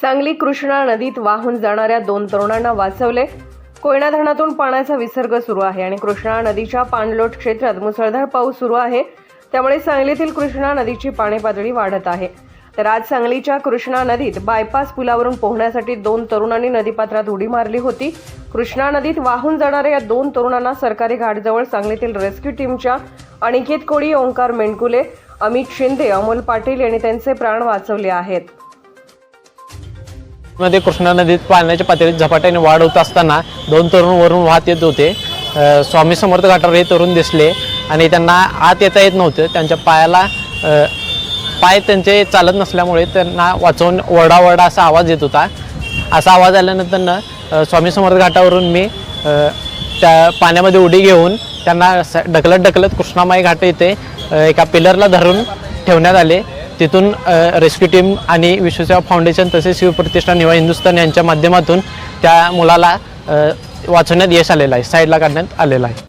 सांगली कृष्णा नदीत वाहून जाणाऱ्या दोन तरुणांना वाचवले. कोयना धरणातून पाण्याचा विसर्ग सुरू आहे आणि कृष्णा नदीच्या पाणलोट क्षेत्रात मुसळधार पाऊस सुरू आहे. त्यामुळे सांगलीतील कृष्णा नदीची पाणी पातळी वाढत आहे. तर आज सांगलीच्या कृष्णा नदीत बायपास पुलावरून पोहण्यासाठी दोन तरुणांनी नदीपात्रात उडी मारली होती. कृष्णा नदीत वाहून जाणाऱ्या या दोन तरुणांना सरकारी घाटजवळ सांगलीतील रेस्क्यू टीमच्या अनिकेत कोळी ओंकार मेंडकुले अमित शिंदे अमोल पाटील यांनी त्यांचे प्राण वाचवले आहेत. मध्ये कृष्णा नदीत पाण्याच्या पातळीत झपाट्याने वाढ होत असताना दोन तरुण वरून वाहत येत होते. स्वामी समर्थ घाटावर हे तरुण दिसले आणि त्यांना आत येता येत नव्हतं. त्यांच्या पायाला पाय त्यांचे चालत नसल्यामुळे त्यांना वाचवून ओरडाओरडा असा आवाज येत होता. असा आवाज आल्यानंतरनं स्वामी समर्थ घाटावरून मी त्या पाण्यामध्ये उडी घेऊन त्यांना स- ढकलत ढकलत कृष्णामाई घाट येथे एका पिलरला धरून ठेवण्यात आले. तिथून रेस्क्यू टीम आणि विश्वसेवा फाउंडेशन तसेच शिवप्रतिष्ठान युवा हिंदुस्थान यांच्या माध्यमातून त्या मुलाला वाचवण्यात यश आलेलं आहे साईडला काढण्यात आलेलं आहे.